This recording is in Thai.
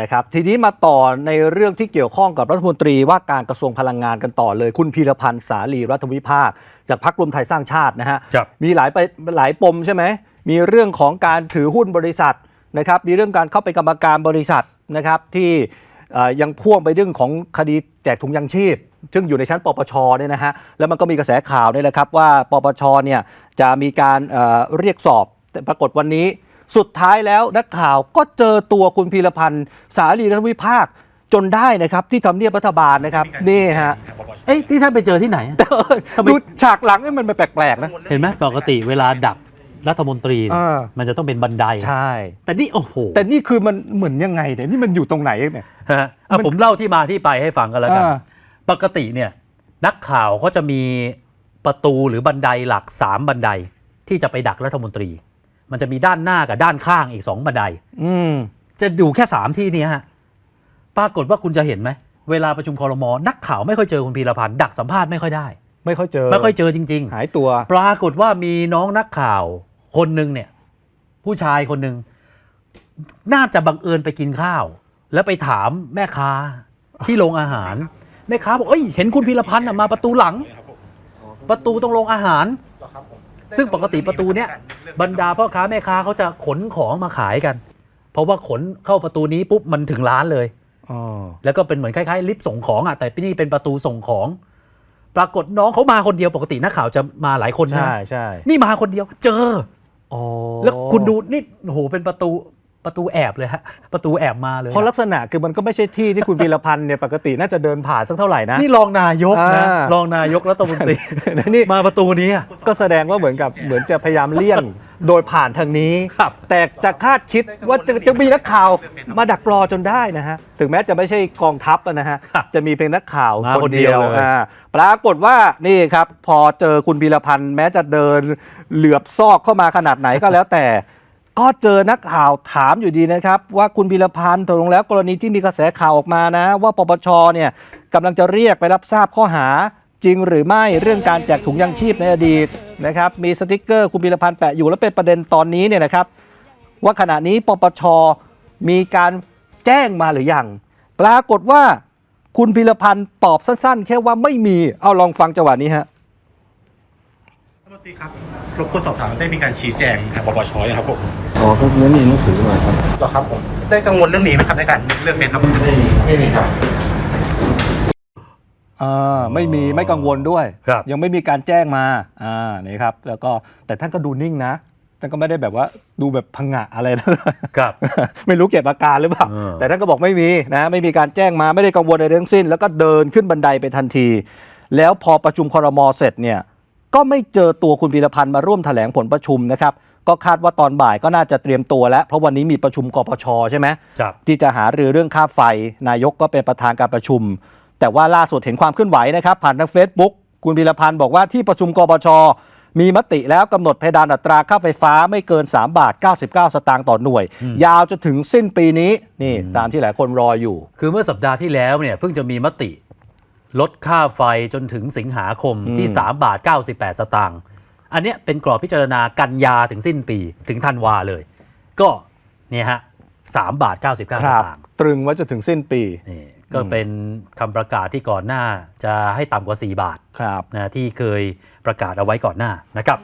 นะครับทีนี้มาต่อในเรื่องที่เกี่ยวข้องกับรัฐมนตรีว่าการกระทรวงพลังงานกันต่อเลย คุณพีรพันธ์สาลีรัฐวิภาค จากพรรครวมไทยสร้างชาตินะฮะครับมีหลายไปหลายปมใช่ไหมมีเรื่องของการถือหุ้นบริษัทนะครับมีเรื่องการเข้าไปนกรรมการบริษัทนะครับที่เอ่อยังพ่วงไปเรื่องของคดีแจกถุงยังชีพ ซึ่งอยู่ในชั้นปปชเนี่ยนะฮะแล้วมันก็มีกระแสข่าวนี่แหละครับว่าปปชเนี่ยจะมีการเอ่อเรียกสอบแต่ปรากฏวันนี้ สุดท้ายแล้วนักข่าวก็เจอตัวคุณพีรพันธ์ สาลีรัฐวิภาคจนได้นะครับที่ทำเนียบรัฐบาลนะครับนี่ฮะเอ้ยที่ท่านไปเจอที่ไหนทำไมดูฉากหลังนี่มันแปลกๆนะเห็นไหมปกติเวลาดักรัฐมนตรีเนี่ยอ่ามันจะต้องเป็นบันไดใช่ แต่นี่โอ้โหแต่นี่คือมันเหมือนยังไงเนี่ยนี่มันอยู่ตรงไหนเนี่ยฮะอะผมเล่าที่มาที่ไปให้ฟังกันแล้วกันอ่าปกติเนี่ยนักข่าวก็จะมีประตูหรือบันไดหลัก 3 บันไดที่จะไปดักรัฐมนตรี มันจะมีด้านหน้ากับด้านข้างอีก2บันได อืม จะดูแค่3ที่เนี้ฮะปรากฏว่าคุณจะเห็นไหม เวลาประชุมคอรมอนักข่าวไม่ค่อยเจอคุณพีรพันธ์ดักสัมภาษณ์ไม่ค่อยได้ ไม่ค่อยเจอ ไม่ค่อยเจอจริง ๆ หายตัว ปรากฏว่ามีน้องนักข่าวคนหนึ่งเนี่ย ผู้ชายคนหนึ่งน่าจะบังเอิญไปกินข้าว แล้วไปถามแม่ค้าที่โรงอาหาร แม่ค้าบอกเอ้ยเห็นคุณพีรพันธ์น่ะมาประตูหลัง ประตูตรงโรงอาหาร ซึ่งปกติประตูเนี้ยบรรดาพ่อค้าแม่ค้าเขาจะขนของมาขายกัน เพราะว่าขนเข้าประตูนี้ปุ๊บมันถึงร้านเลยอ๋อแล้วก็เป็นเหมือนคล้ายๆลิฟต์ส่งของอะแต่นี่เป็นประตูส่งของ ปรากฏน้องเขามาคนเดียวปกตินักข่าวจะมาหลายคนใช่ไหใช่มใช่นี่มาคนเดียว เจออ๋อแล้วคุณดูนี่โอ้โหเป็นประตู ประตูแอบเลยฮะประตูแอบมาเลยเพราะลักษณะคือมันก็ไม่ใช่ที่ที่คุณพีรพันธ์เนี่ยปกติน่าจะเดินผ่านสักเท่าไหร่นะนี่รองนายกนะอ่ารองนายกรัฐมนตรีนี่มาประตูนี้อะก็แสดงว่าเหมือนกับเหมือนจะพยายามเลี่ยงโดยผ่านทางนี้ครับแต่จะคาดคิดว่าจะจะมีนักข่าวมาดักรอจนได้นะฮะถึงแม้จะไม่ใช่กองทัพอะนะฮะครับจะมีเพียงนักข่าวมาคคนนเดีเดียยววเลยอ่าปรากฏว่านี่ครับ พอเจอคุณพีรพันธ์แม้จะเดินเหลือบซอกเข้ามาขนาดไหนก็แล้วแต่ ก็เจอนักข่าวถามอยู่ดีนะครับ ว่าคุณพีรพันธ์ตกลงแล้วกรณีที่มีกระแสข่าวออกมานะ ว่าปปชเนี่ยกำลังจะเรียกไปรับทราบข้อหาจริงหรือไม่เรื่องการแจกถุงยังชีพในอดีตนะครับมีสติกเกอร์คุณพีรพันธ์แปะอยู่แล้วเป็นประเด็นตอนนี้เนี่ยนะครับ ว่าขณะนี้ปปชมีการแจ้งมาหรือยังปรากฏว่าคุณพีรพันธ์ตอบสั้นๆ แค่ว่าไม่มีเอาลองฟังจังหวะนี้ฮะ ตรีครับรบกวนสอบถามได้มีการชี้แจงทางปปชยังครับผมอ๋อก็ไม่มีหนังสือมาครับเหรอครับผมได้กังวลเรื่องนี้ไหมครับในการเรื่องนี้ครับไม่ไม่มีครับอ่าไม่มีไม่กังวลด้วย ครับยังไม่มีการแจ้งมาอ่านี่ครับ แล้วก็แต่ท่านก็ดูนิ่งนะท่านก็ไม่ได้แบบว่าดูแบบพังงะอะไรนะครับ ไม่รู้เก็บอาการหรือเปล่าเออแต่ท่านก็บอกไม่มีนะไม่มีการแจ้งมาไม่ได้กังวลอะไรทั้งสิ้น แล้วก็เดินขึ้นบันไดไปทันที แล้วพอประชุมครมเสร็จเนี่ย ก็ไม่เจอตัวคุณพีรพันธ์มาร่วมแถลงผลประชุมนะครับ ก็คาดว่าตอนบ่ายก็น่าจะเตรียมตัวแล้ว เพราะวันนี้มีประชุมกปชใช่ไหมครับที่จะหารือเรื่องค่าไฟ นายกก็เป็นประธานการประชุม แต่ว่าล่าสุดเห็นความเคลื่อนไหวนะครับ ผ่านทาง Facebook คุณพีรพันธ์บอกว่าที่ประชุมกปชมีมติแล้วกำหนดเพดานอัตราค่าไฟฟ้าไม่เกิน 3 บาท 99 สตางค์ต่อหน่วย ยาวจนถึงสิ้นปีนี้นี่ตามที่หลายคนรออยู่ คือเมื่อสัปดาห์ที่แล้วเนี่ยเพิ่งจะมีมติ ลดค่าไฟจนถึงสิงหาคมที่ 3 บาท 98 สตางค์อันเนี้ยเป็นกรอบพิจารณากันยาถึงสิ้นปีถึงธันวาเลย ก็เนี่ยฮะ3บาท 99สครับตางค์ตรึงไว้จนถึงสิ้นปีนี่ก็เป็นคำประกาศที่ก่อนหน้าจะให้ต่ำกว่า 4 บาทครับนะที่เคยประกาศเอาไว้ก่อนหน้านะครับ